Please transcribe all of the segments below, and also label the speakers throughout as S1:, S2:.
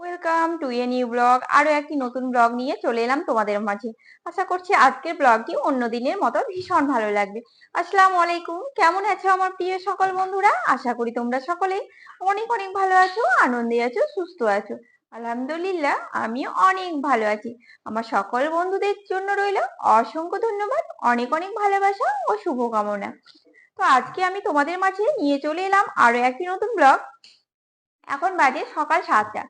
S1: Welcome to a new blog আরও একটি নতুন ব্লগ নিয়ে চলে এলাম তোমাদের মাঝে। আশা করছি আজকের ব্লগটি অন্য দিনের মতো ভীষণ ভালো লাগবে। আসসালামু আলাইকুম। কেমন আছো আমার প্রিয় সকল বন্ধুরা? আশা করি তোমরা সকলেই অনেক অনেক ভালো আছো, আনন্দে আছো, সুস্থ আছো। আলহামদুলিল্লাহ আমি অনেক ভালো আছি। আমার সকল বন্ধুদের জন্য রইল অসংখ্য ধন্যবাদ, অনেক অনেক ভালোবাসা ও শুভকামনা। তো আজকে আমি তোমাদের মাঝে নিয়ে চলে এলাম আরও একটি নতুন ব্লগ এখন বাজে সকাল সাতটা।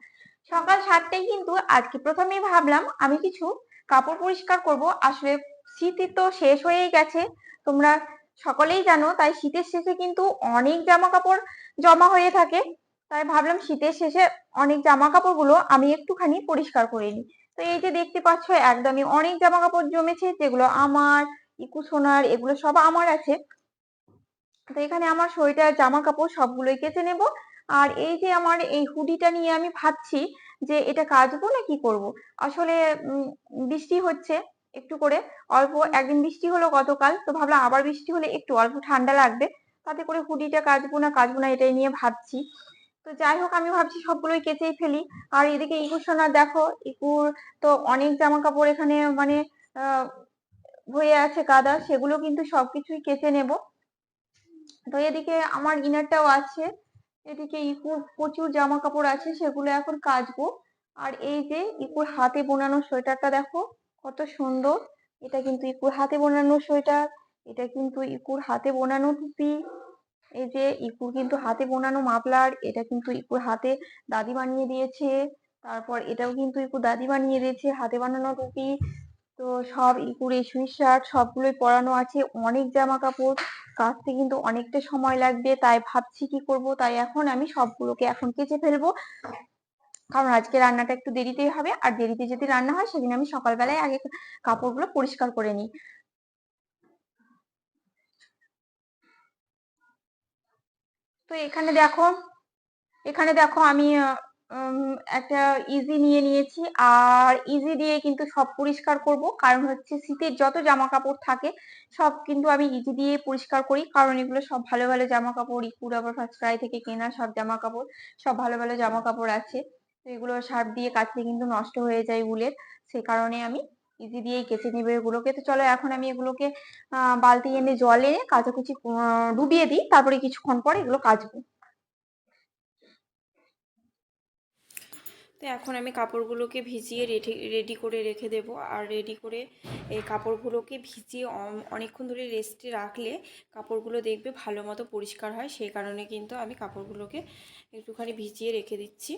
S1: সকাল সাতটায় কিন্তু আজকে প্রথমেই ভাবলাম আমি কিছু কাপড় পরিষ্কার করব। আসলে শীত তো শেষ হয়েই গেছে, তোমরা সকলেই জানো তাই শীতের শেষে কিন্তু অনেক জামা কাপড় জমা হয়ে থাকে। তাই ভাবলাম শীতের শেষে অনেক জামা কাপড়গুলো আমি একটুখানি পরিষ্কার করে নিই। তো এই যে দেখতে পাচ্ছ একদমই অনেক জামা কাপড় জমেছে, যেগুলো আমার, ইকু সোনার, এগুলো সব আমার আছে। তো এখানে আমার সোয়েটার জামা কাপড় সবগুলোই কেচে নেব। আর এই যে আমার এই হুডিটা নিয়ে আমি ভাবছি যে এটা কাচবো না কি করব? আসলে বৃষ্টি হচ্ছে একটু করে, অল্প একদিন বৃষ্টি হলো গতকাল, তো ভাবলাম আবার বৃষ্টি হলে একটু অল্প ঠান্ডা লাগবে, তাতে করে হুডিটা কাচবো না কাচবো না এটাই নিয়ে ভাবছি। তো যাই হোক, আমি ভাবছি সবগুলোই কেচেই ফেলি। আর এদিকে ইকুর সোনা দেখো ইকুর তো অনেক জামা কাপড় এখানে মানে হয়ে আছে কাদা, সেগুলো কিন্তু সবকিছুই কেচে নেব। তো এদিকে আমার ইনারটাও আছে এদিকে ইকুর প্রচুর জামা কাপড় আছে, সেগুলো এখন কাচবো। আর এই যে ইকুর হাতে বোনানো সোয়েটারটা দেখো, কত সুন্দর। এটা কিন্তু ইকুর হাতে বোনানো সোয়েটার, এটা কিন্তু ইকুর হাতে বোনানো টুপি। এই যে ইকুর কিন্তু হাতে বোনানো মাফলার, এটা কিন্তু ইকুর হাতে দাদি বানিয়ে দিয়েছে। তারপর এটাও কিন্তু ইকুর দাদি বানিয়ে দিয়েছে, হাতে বানানো টুপি। তো সব ইকুর সুইট শার্ট সবগুলোই পরানো আছে, অনেক জামা কাপড় কাচতে কিন্তু অনেকটা সময় লাগবে, তাই ভাবছি কি করব, তাই এখন আমি সবগুলোকে এখন কেচে ফেলব। কারণ আজকে রান্নাটা একটু দেরিতেই হবে, আর দেরিতে যদি রান্না হয় সেদিন আমি সকালবেলায় আগে কাপড়গুলো পরিষ্কার করে নিই। তো এখানে দেখো এখানে দেখো আমি একটা ইজি নিয়ে নিয়েছি। আর ইজি দিয়ে কিন্তু সব পরিষ্কার করব। কারণ হচ্ছে শীতের যত জামা কাপড় থাকে, সব কিন্তু আমি ইজি দিয়ে পরিষ্কার করি। কারণ এগুলো সব ভালো ভালো জামা কাপড় ইকুর আবার ফার্স্ট ক্রাই থেকে কেনা সব জামা কাপড় সব ভালো ভালো জামা কাপড় আছে। তো এগুলো সার্ফ দিয়ে কাচলে কিন্তু নষ্ট হয়ে যায় উলের। সে কারণে আমি ইজি দিয়েই কেচে নিব এগুলোকে। তো চলো এখন আমি এগুলোকে বালতি এনে জলে কাচাকুচি ডুবিয়ে দিই। তারপরে কিছুক্ষণ পরে এগুলো কাচবো।
S2: এখন আমি কাপড়গুলোকে ভিজিয়ে রেডি রেডি করে রেখে দেব। আর রেডি করে এই কাপড়গুলোকে ভিজিয়ে অনেকক্ষণ ধরে রেস্টে রাখলে কাপড়গুলো দেখবে ভালো মতো পরিষ্কার হয়। সেই কারণে কিন্তু আমি কাপড়গুলোকে একটুখানি ভিজিয়ে রেখে দিচ্ছি।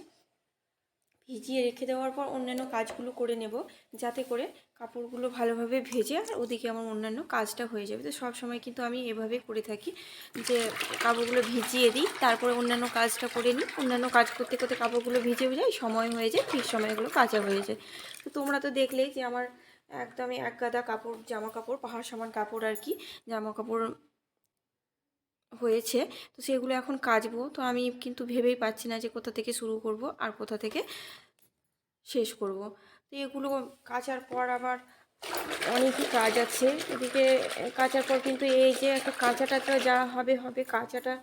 S2: ভিজিয়ে রেখে দেওয়ার পর অন্যান্য কাজগুলো করে নেব, যাতে করে কাপড়গুলো ভালোভাবে ভেজে আর ওদিকে আমার অন্যান্য কাজটা হয়ে যাবে। তো সব সময় কিন্তু আমি এভাবে করে থাকি যে কাপড়গুলো ভিজিয়ে দিই, তারপরে অন্যান্য কাজটা করে নিই। অন্যান্য কাজ করতে করতে কাপড়গুলো ভিজে যায় সময় হয়ে যায়, ঠিক সময় এগুলো কাঁচা হয়ে যায়। তো তোমরা তো দেখলেই যে আমার একদমই এক গাদা কাপড়, জামা কাপড় পাহাড় সমান কাপড় আর কি, জামা কাপড় হয়েছে। তো সেগুলো এখন কাচবো। তো আমি কিন্তু ভেবেই পাচ্ছি না যে কোথা থেকে শুরু করব আর কোথা থেকে শেষ করব। তো এগুলো কাচার পর আবার অনেকই কাজ আছে। এদিকে কাচার পর কিন্তু এই যে একটা কাঁচাটা তো যা হবে হবে কাঁচাটা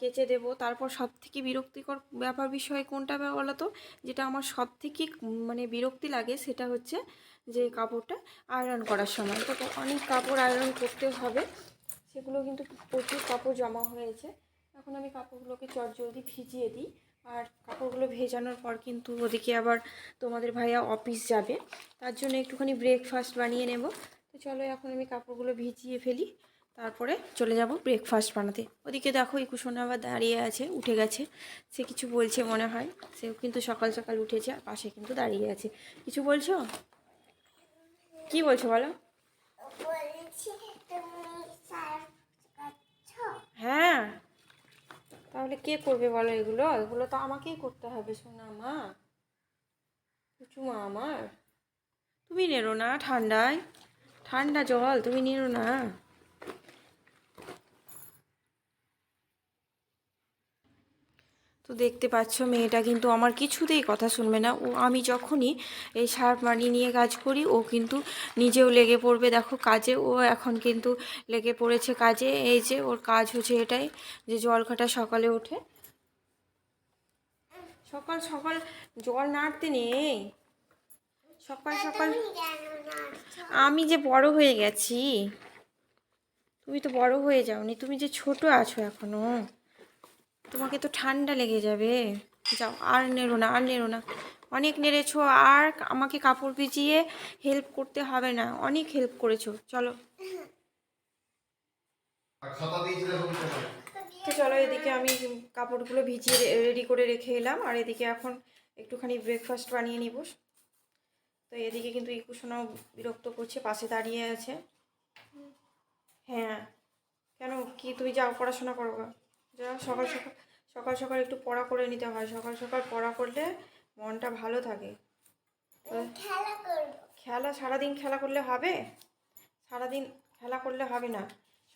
S2: কেচে দেবো। তারপর সব থেকে বিরক্তিকর ব্যাপার বিষয় কোনটা বলো তো? যেটা আমার সব থেকে মানে বিরক্তি লাগে সেটা হচ্ছে যে কাপড়টা আয়রন করার সময়। তো অনেক কাপড় আয়রন করতে হবে। সেগুলো কিন্তু প্রচুর কাপড় জমা হয়েছে। এখন আমি কাপড়গুলোকে চটজলদি ভিজিয়ে দিই। আর কাপড়গুলো ভেজানোর পর কিন্তু ওদিকে আবার তোমাদের ভাইয়া অফিস যাবে। তার জন্য একটুখানি ব্রেকফাস্ট বানিয়ে নেব। তো চলো এখন আমি কাপড়গুলো ভিজিয়ে ফেলি। তারপরে চলে যাব ব্রেকফাস্ট বানাতে। ওদিকে দেখো ইকুশোনা আবার দাঁড়িয়ে আছে, উঠে গেছে। সে কিছু বলছে মনে হয়। সেও কিন্তু সকাল সকাল উঠেছে আর পাশে কিন্তু দাঁড়িয়ে আছে। কিছু বলছো? কি বলছো বলো
S3: বলেছি তুমি সার্ফ কাটছো
S2: হ্যাঁ। তাহলে কে করবে বলো এগুলো? এগুলো তো আমাকেই করতে হবে সোনা মা। কুচু মা আমার। তুমি নেরো না ঠান্ডায়। ঠান্ডা জল তুমি নেরো না। তো দেখতে পাচ্ছ মেয়েটা কিন্তু আমার কিছুতেই কথা শুনবে না। ও আমি যখনই এই সার্ফ মানিয়ে নিয়ে কাজ করি ও কিন্তু নিজেও লেগে পড়বে। দেখো কাজে ও এখন কিন্তু লেগে পড়েছে কাজে। এই যে ওর কাজ হচ্ছে এটাই যে জল খাটা সকালে ওঠে। সকাল সকাল জল নাড়তে নেই। সকাল সকাল আমি যে বড় হয়ে গেছি তুমি তো বড় হয়ে যাওনি তুমি যে ছোট আছো এখনও। তোমাকে তো ঠান্ডা লেগে যাবে। যাও আর নেড়ো না আর নেড়ো না। অনেক নেড়েছো আর আমাকে কাপড় ভিজিয়ে হেল্প করতে হবে না। অনেক হেল্প করেছ চলো। তো চলো এদিকে আমি কাপড়গুলো ভিজিয়ে রেডি করে রেখে এলাম। আর এদিকে এখন একটুখানি ব্রেকফাস্ট বানিয়ে নিব। তো এদিকে কিন্তু ইকুশোনাও বিরক্ত করছে পাশে দাঁড়িয়ে আছে। হ্যাঁ। কেন কি তুমি যাও পড়াশোনা করো যাও সকাল সকাল সকাল সকাল একটু পড়া করে নিতে হয়। সকাল সকাল পড়া করলে মনটা ভালো থাকে।
S3: খেলা
S2: সারাদিন খেলা করলে হবে? সারাদিন খেলা করলে হবে না।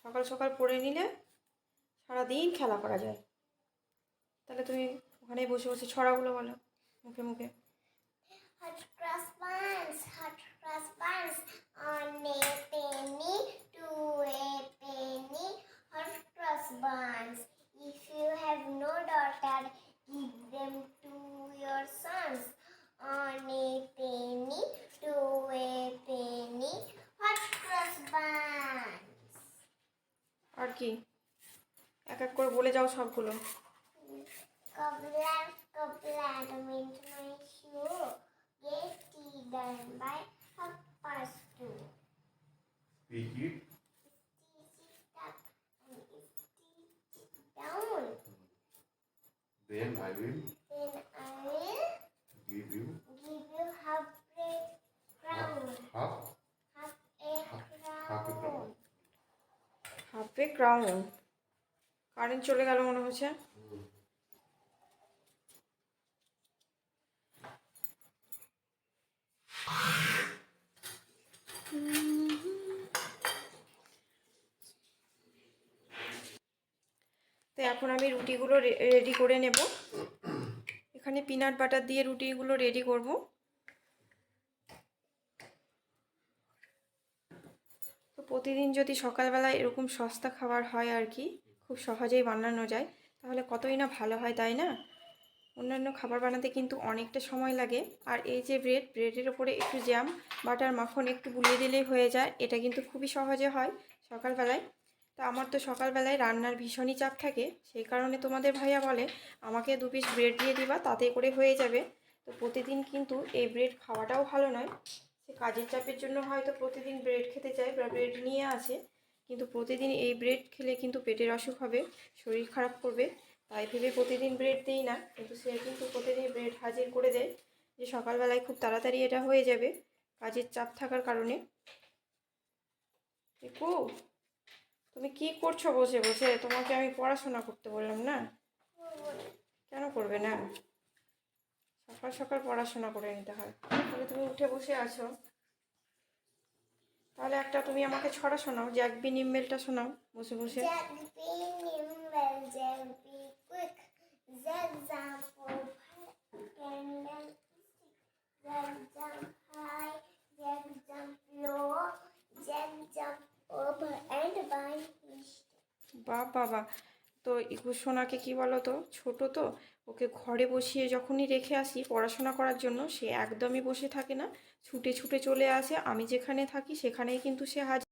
S2: সকাল সকাল পড়ে নিলে সারাদিন খেলা করা যায়। তাহলে তুমি ওখানে বসে বসে ছড়াগুলো বলো মুখে মুখে।
S3: Hot cross buns, hot cross buns, on a penny, to a penny, hot cross buns. If you have no daughter, give them to your sons. On a penny, to a penny, hot cross buns.
S2: আর কি এক এক করে বলে যাও সবগুলো
S3: Cobbler, cobbler, mint my shoe. Get tea done by half past two.
S4: Pick Then I will
S3: Then I will
S4: give you
S3: give you half a crown.
S4: half
S3: Half a
S4: half a
S3: crown.
S4: Half
S2: a crown current চলে গেল মনে হচ্ছে তো এখন আমি রুটিগুলো ready করে নেব। এখানে পিনাট বাটার দিয়ে রুটিগুলো রেডি করব। তো প্রতিদিন যদি সকালবেলা এরকম সস্তা খাবার হয় আর কি, খুব সহজেই বানানো যায়, তাহলে কতই না ভালো হয়, তাই না? অন্যান্য খাবার বানাতে কিন্তু অনেকটা সময় লাগে। আর এই যে ব্রেড ব্রেডের ওপরে একটু জ্যাম বাটার মাখন একটু বুলিয়ে দিলেই হয়ে যায়, এটা কিন্তু খুবই সহজে হয় সকালবেলায়। তা আমার তো সকালবেলায় রান্নার ভীষণই চাপ থাকে। সেই কারণে তোমাদের ভাইয়া বলে, আমাকে দু পিস ব্রেড দিয়ে দিবা, তাতে করে হয়ে যাবে। তো প্রতিদিন কিন্তু এই ব্রেড খাওয়াটাও ভালো নয়। সে কাজের চাপের জন্য হয়তো প্রতিদিন ব্রেড খেতে চায় বা ব্রেড নিয়ে আসে কিন্তু প্রতিদিন এই ব্রেড খেলে কিন্তু পেটের অসুখ হবে, শরীর খারাপ করবে। তাই ভেবে প্রতিদিন ব্রেড দিই না। কিন্তু সে কিন্তু প্রতিদিন ব্রেড হাজির করে দেয় যে সকালবেলায় খুব তাড়াতাড়ি এটা হয়ে যাবে। কাজের চাপ থাকার কারণে। দেখো তুমি কি করছ বসে বসে তোমাকে আমি পড়াশোনা করতে বললাম না? কেন করবে না? সকাল সকাল পড়াশোনা করে নিতে হয়। তাহলে তুমি উঠে বসে আছো। তাহলে একটা তুমি আমাকে ছড়া শোনাও, জ্যাকবি নিম্বেলটা শোনাও বসে বসে। বাবা। তো ইকু সোনাকে কী বলো তো ছোট তো। ওকে ঘরে বসিয়ে যখনই রেখে আসি পড়াশোনা করার জন্য, সে একদমই বসে থাকে না। ছুটে ছুটে চলে আসে, আমি যেখানে থাকি সেখানেই কিন্তু সে হাজির।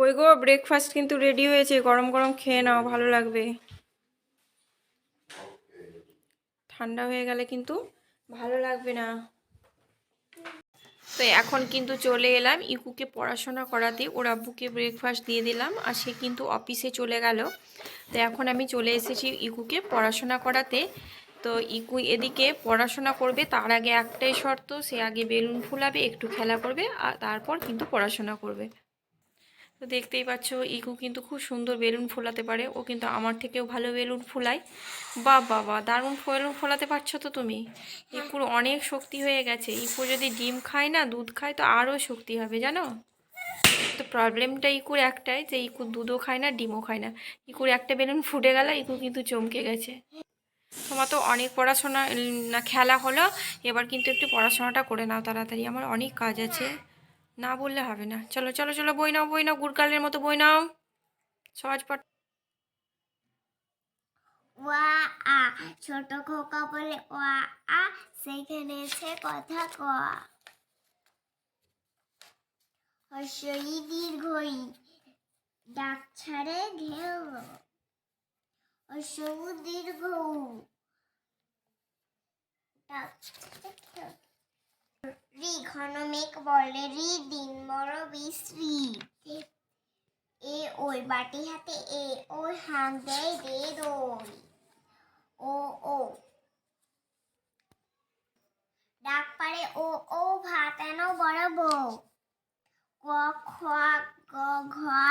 S2: কই গো ব্রেকফাস্ট কিন্তু রেডি হয়েছে, গরম গরম খেয়ে নাও, ভালো লাগবে। ঠান্ডা হয়ে গেলে কিন্তু ভালো লাগবে না। তো এখন কিন্তু চলে এলাম ইকুকে পড়াশোনা করাতে, ওর আব্বুকে ব্রেকফাস্ট দিয়ে দিলাম, আর সে কিন্তু অফিসে চলে গেল। তো এখন আমি চলে এসেছি ইকুকে পড়াশোনা করাতে। তো ইকু এদিকে পড়াশোনা করবে, তার আগে একটাই শর্ত, সে আগে বেলুন ফুলাবে, একটু খেলা করবে, আর তারপর কিন্তু পড়াশোনা করবে। তো দেখতেই পাচ্ছ, ইকু কিন্তু খুব সুন্দর বেলুন ফোলাতে পারে। ও কিন্তু আমার থেকেও ভালো বেলুন ফোলায়। বা বাবা দারুণ বেলুন ফোলাতে পারছ তো তুমি? ইকুর অনেক শক্তি হয়ে গেছে। ইকু যদি ডিম খায় না, দুধ খায়, তো আরও শক্তি হবে, জানো? তো প্রবলেমটা ইকুর একটাই যে, ইকু দুধও খায় না, ডিমও খায় না। ইকুর একটা বেলুন ফুটে গেল, ইকু কিন্তু চমকে গেছে। তোমার তো অনেক পড়াশোনা না, খেলা হলো। এবার কিন্তু একটু পড়াশোনাটা করে নাও তাড়াতাড়ি। আমার অনেক কাজ আছে। না বললে হবে না। চলো চলো চলো, বই নাও বই নাও গুড়কালের মতো বই নাও। সহজ পাঠ
S3: ওয়া আ, ছোট খোকা বলে ওয়া আ সেখানে আছে কথা কয়া হর্ষই দীর্ঘই ডাক ছাড়ে ঘেউ হর্ষউ দীর্ঘ ডাক ছাড়ে। রি বলে রি দিন বড় বিশ্রী এ ওই বাটি হাতে, এ ওই হাঁক দেয়, দে দই। ও ও। ডাক পারে ও ও, ভাত এনো বড় বউ। ক খোয়া গ, ঘা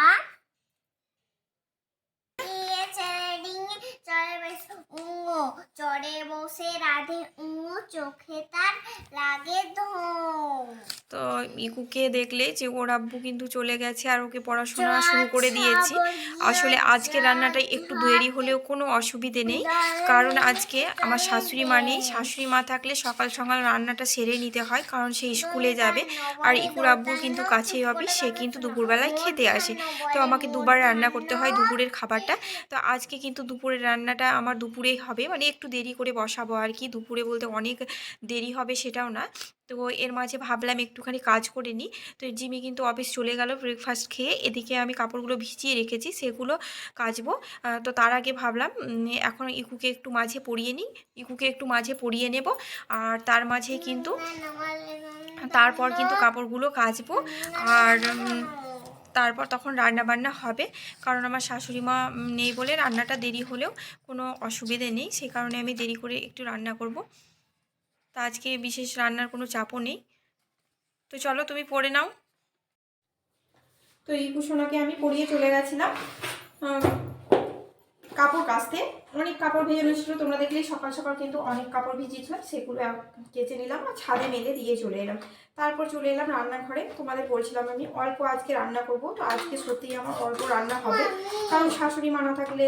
S3: উঙো। চড়ে বসে রাধে উঙো চোখে তার লাগে ধোম
S2: তো ইকুকে দেখলে যে ওর আব্বু কিন্তু চলে গেছে আর ওকে পড়াশোনা শুরু করে দিয়েছি। আসলে আজকে রান্নাটা একটু দেরি হলেও কোনো অসুবিধে নেই। কারণ আজকে আমার শাশুড়ি মা নেই। শাশুড়ি মা থাকলে সকাল সকাল রান্নাটা সেরে নিতে হয় কারণ সে স্কুলে যাবে। আর ইকুর আব্বুর কিন্তু কাছেই অফিস সে কিন্তু দুপুরবেলায় খেতে আসে। তো আমাকে দুবার রান্না। করতে হয় দুপুরের খাবারটা। তো আজকে কিন্তু দুপুরের রান্নাটা আমার দুপুরেই হবে। মানে একটু দেরি করে বসাবো আর কি। দুপুরে বলতে অনেক দেরি হবে সেটাও না। তো এর মাঝে ভাবলাম একটুখানি কাজ করে নিই। তো জিমি কিন্তু অফিস চলে গেল ব্রেকফাস্ট খেয়ে। এদিকে আমি কাপড়গুলো ভিজিয়ে রেখেছি, সেগুলো কাচবো। তো তার আগে ভাবলাম এখন ইকুকে একটু মাঝে পরিয়ে নিই। ইকুকে একটু মাঝে পরিয়ে নেব। আর তার মাঝে কিন্তু, তারপর কিন্তু কাপড়গুলো কাচবো। আর তারপর তখন রান্না বান্না হবে। কারণ আমার শাশুড়ি মা নেই বলে রান্নাটা দেরি হলেও কোনো অসুবিধে নেই। সেই কারণে আমি দেরি করে একটু রান্না করব। তা আজকে বিশেষ রান্নার কোনো চাপও নেই। তো চলো তুমি পড়ে নাও। তো এই কুশোনাকে আমি পড়িয়ে চলে গেছিলাম। কাপড় কাচতে। অনেক কাপড় ভেজে নিয়েছিল তোমরা দেখলেই সকাল সকাল কিন্তু অনেক কাপড় ভিজিয়েছিলাম সেগুলো কেচে নিলাম আর ছাদে মেলে দিয়ে চলে এলাম। তারপর চলে এলাম রান্নাঘরে। তোমাদের বলছিলাম আমি অল্প আজকে রান্না করব, তো আজকে সত্যিই আমার অল্প রান্না হবে। কারণ শাশুড়ি মা না থাকলে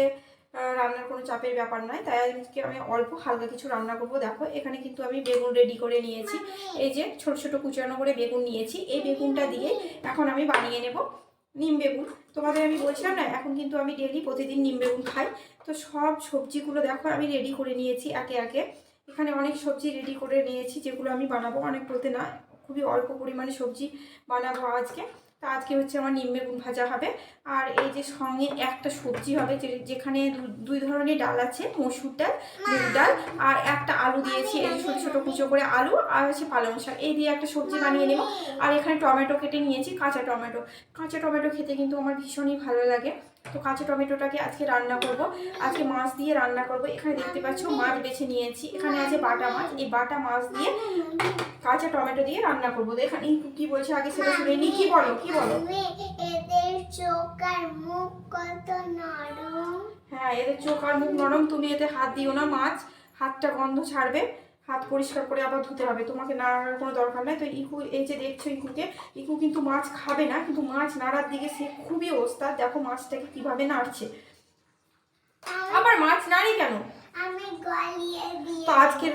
S2: রান্নার কোনো চাপের ব্যাপার নয়, তাই আজকে আমি অল্প হালকা কিছু রান্না করব। দেখো, এখানে কিন্তু আমি বেগুন রেডি করে নিয়েছি। এই যে ছোট ছোট কুচানো করে বেগুন নিয়েছি। এই বেগুনটা দিয়ে এখন আমি বানিয়ে নেব। নিম বেগুন। তোমাদের আমি বলছিলাম না, এখন কিন্তু আমি ডেলি প্রতিদিন নিম বেগুন খাই। তো সব সবজিগুলো দেখো, আমি রেডি করে নিয়েছি একে একে। এখানে অনেক সবজি রেডি করে নিয়েছি, যেগুলো আমি বানাবো। অনেক বলতে না, খুবই অল্প পরিমাণে সবজি বানাবো আজকে। তা আজকে হচ্ছে আমার নিম বেগুন ভাজা হবে। আর এই যে সঙ্গে একটা সবজি হবে যেখানে দুই ধরনের ডাল আছে, মসুর ডাল, মুগ ডাল, আর একটা আলু দিয়েছি, এই ছোটো ছোটো কুচো করে আলু আর হচ্ছে পালং শাক। এই দিয়ে একটা সবজি বানিয়ে নেব। আর এখানে টমেটো কেটে নিয়েছি, কাঁচা টমেটো। কাঁচা টমেটো খেতে কিন্তু আমার ভীষণই ভালো লাগে। তো কাঁচা টমেটোটাকে আজকে রান্না করব। আজকে মাছ দিয়ে রান্না করব। এখানে দেখতে পাচ্ছ মাছ বেছে নিয়েছি। এখানে আছে বাটা মাছ। এই বাটা মাছ দিয়ে কাঁচা টমেটো দিয়ে রান্না করব। তো এখানে ইকু কি বলছে আগে সেটা শুনে নি। কি বলো কি বলো?
S3: এদের চোখ আর মুখ কত নরম।
S2: হ্যাঁ এদের চোখ আর মুখ নরম তুমি এতে হাত দিও না মাছ। হাতটা গন্ধ ছাড়বে হাত পরিষ্কার করে আবার ধুতে হবে। তোমাকে নাড়ার কোনো দরকার নাই। তো ইকু এই যে দেখছ ইকুকে ইকু কিন্তু মাছ খাবে না কিন্তু মাছ নাড়ার দিকে সে খুবই ওস্তাদ দেখো মাছটাকে কীভাবে নাড়ছে। আবার মাছ নাড়ি কেন? তো আজকের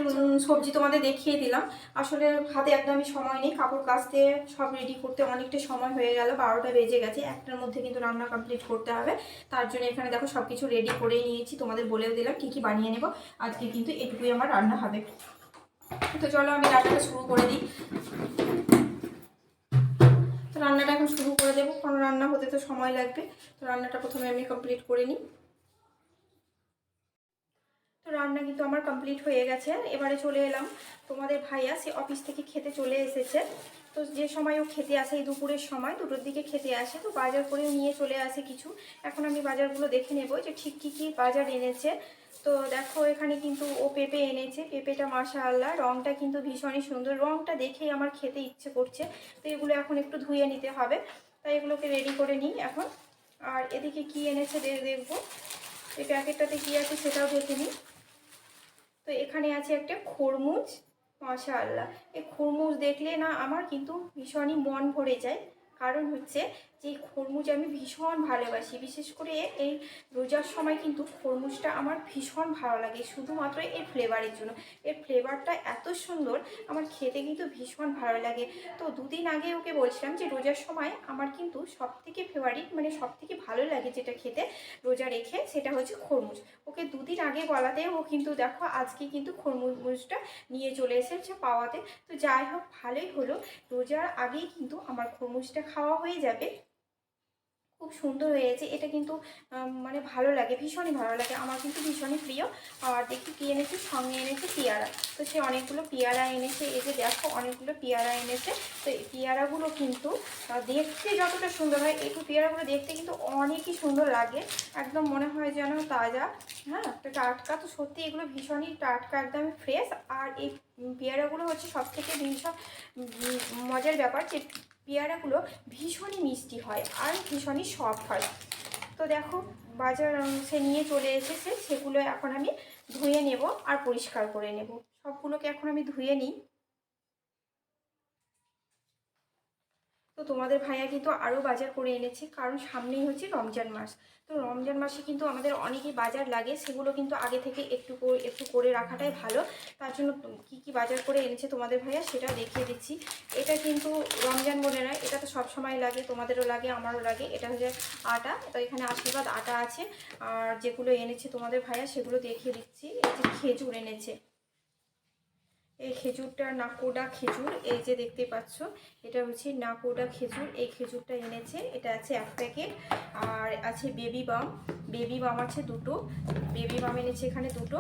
S2: সবজি তোমাদের দেখিয়ে দিলাম। আসলে হাতে একদমই সময় নেই, কাপড় কাচতে সব রেডি করতে অনেকটা সময় হয়ে গেল, বারোটা বেজে গেছে, একটার মধ্যে কিন্তু রান্না কমপ্লিট করতে হবে। তার জন্য এখানে দেখো সব কিছু রেডি করেই নিয়েছি, তোমাদের বলেও দিলাম কী কী বানিয়ে নেব। আজকে কিন্তু এটুকুই আমার রান্না হবে। তো চলো আমি রান্নাটা শুরু করে দিই। তো রান্নাটা এখন শুরু করে দেবো কারণ রান্না হতে তো সময় লাগবে। তো রান্নাটা প্রথমে আমি কমপ্লিট করে নিই। রান্না কিন্তু আমার কমপ্লিট হয়ে গেছে। এবারে চলে এলাম তোমাদের ভাইয়া, সে অফিস থেকে খেতে চলে এসেছে। তো যে সময় ও খেতে আসে, এই দুপুরের সময় দুটোর দিকে খেতে আসে, তো বাজার করেও নিয়ে চলে আসে কিছু। এখন আমি বাজারগুলো দেখে নেব যে ঠিক কী কী বাজার এনেছে। তো দেখো, এখানে কিন্তু ও পেঁপে এনেছে। পেঁপেটা মাশাআল্লাহ রঙটা কিন্তু ভীষণই সুন্দর। রঙটা দেখেই আমার খেতে ইচ্ছে করছে। তো এগুলো এখন একটু ধুয়ে নিতে হবে। তাই এগুলোকে রেডি করে নিই এখন। আর এদিকে কি এনেছে দেখব। এই প্যাকেটটাতে কী আছে সেটাও দেখে নিই। তো এখানে আছে একটা খরমুজ মাশা আল্লাহ এই খরমুজ দেখলে না আমার কিন্তু ভীষণই মন ভরে যায়। কারণ হচ্ছে যে খরমুজ আমি ভীষণ ভালোবাসি। বিশেষ করে এই রোজার সময় কিন্তু খরমুজটা আমার ভীষণ ভালো লাগে, শুধুমাত্র এর ফ্লেভারের জন্য। এর ফ্লেভারটা এত সুন্দর, আমার খেতে কিন্তু ভীষণ ভালো লাগে। তো দুদিন আগে ওকে বলছিলাম যে, রোজার সময় আমার কিন্তু সব থেকে ফেভারিট মানে সব থেকে ভালো লাগে যেটা খেতে রোজা রেখে, সেটা হচ্ছে খরমুজ। ওকে দুদিন আগে বলাতে ও কিন্তু দেখো, আজকে কিন্তু খরমুজটা নিয়ে চলে এসেছে পাওয়াতে। তো যাই হোক, ভালোই হলো। রোজার আগেই কিন্তু আমার খরমুজটা খাওয়া হয়ে যাবে। খুব সুন্দর হয়েছে। এটা কিন্তু মানে ভালো লাগে, ভীষণই ভালো লাগে। আমার কিন্তু ভীষণই প্রিয়। আর দেখি কী এনেছে? সঙ্গে এনেছে পেয়ারা। তো সে অনেকগুলো পেয়ারা এনেছে। এই যে দেখো, অনেকগুলো পেয়ারা এনেছে। তো এই পেয়ারাগুলো কিন্তু দেখতে যতটা সুন্দর হয় একটু পেয়ারাগুলো দেখতে কিন্তু অনেকই সুন্দর লাগে। একদম মনে হয় যেন তাজা। হ্যাঁ তো টাটকা তো সত্যি এগুলো ভীষণই টাটকা একদম ফ্রেশ আর এই পেয়ারাগুলো হচ্ছে সব থেকে ভীষণ মজার ব্যাপার যে পেয়ারাগুলো ভীষণই মিষ্টি হয় আর ভীষণই সফট হয়। তো দেখো, বাজার সে নিয়ে চলে এসেছে, সেগুলো এখন আমি ধুয়ে নেব আর পরিষ্কার করে নেব। সবগুলোকে এখন আমি ধুয়ে নিই। তো তোমাদের ভাইয়া কিন্তু আরও বাজার করে এনেছে, কারণ সামনেই হচ্ছে রমজান মাস। তো রমজান মাসে কিন্তু আমাদের অনেকই বাজার লাগে, সেগুলো কিন্তু আগে থেকে একটু একটু করে রাখাটাই ভালো। তার জন্য কি কি বাজার করে এনেছে তোমাদের ভাইয়া সেটা দেখিয়ে দিচ্ছি। এটা কিন্তু রমজান বলে নয়, এটা তো সব সময় লাগে, তোমাদেরও লাগে, আমারও লাগে। এটা হচ্ছে আটা, তো এখানে আশীর্বাদ আটা আছে। আর যেগুলো এনেছে তোমাদের ভাইয়া সেগুলো দেখিয়ে দিচ্ছি। এই যে খেজুর এনেছে। এই খেজুরটা নাকোডা খেজুর, এই যে দেখতে পাচ্ছ, এটা হচ্ছে নাকোডা খেজুর, এই খেজুরটা এনেছে, এটা আছে এক প্যাকেট, আর আছে বেবি বাম বেবি বাম আছে দুটো, বেবি বাম এনেছে এখানে দুটো,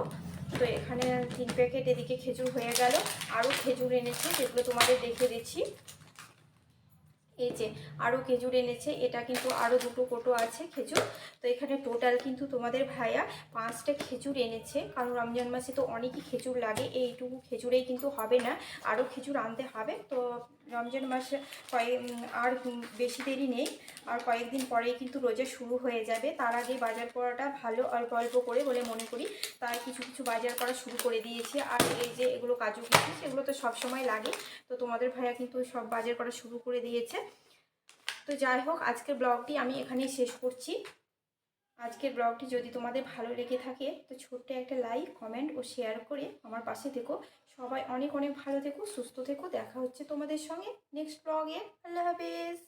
S2: তো এখানে তিন প্যাকেট এদিকে খেজুর হয়ে গেল, আরও খেজুর এনেছে, যেগুলো তোমাদের দেখে দিচ্ছি। এই যে আরও খেজুর এনেছে, এটা কিন্তু আরও দুটো কোটো আছে খেজুর। তো এখানে টোটাল কিন্তু তোমাদের ভাইয়া পাঁচটা খেজুর এনেছে, কারণ রমজান মাসে তো অনেকই খেজুর লাগে, এইটুকু খেজুরেই কিন্তু হবে না আরও খেজুর আনতে হবে। তো রমজান মাসে কয়েক আর বেশি দেরি নেই, আর কয়েকদিন পরেই কিন্তু রোজা শুরু হয়ে যাবে। তার আগে বাজার করাটা ভালো অল্প অল্প করে বলে মনে করি, তাই কিছু কিছু বাজার করা শুরু করে দিয়েছি। আর এই যে এগুলো কাজু কিশমিশ এগুলো তো সব সময় লাগে। তো তোমাদের ভাইয়া কিন্তু সব বাজার করা শুরু করে দিয়েছে। তো যাই হোক, আজকের ব্লগটি আমি এখানেই শেষ করছি। আজকের ব্লগটি যদি তোমাদের ভালো লেগে থাকে, তো ছোট্ট একটা লাইক কমেন্ট ও শেয়ার করে আমার পাশে থেকো। সবাই অনেক অনেক ভালো থেকো, সুস্থ থেকো। দেখা হচ্ছে তোমাদের সঙ্গে নেক্সট ব্লগে আল্লাহ হাফেজ।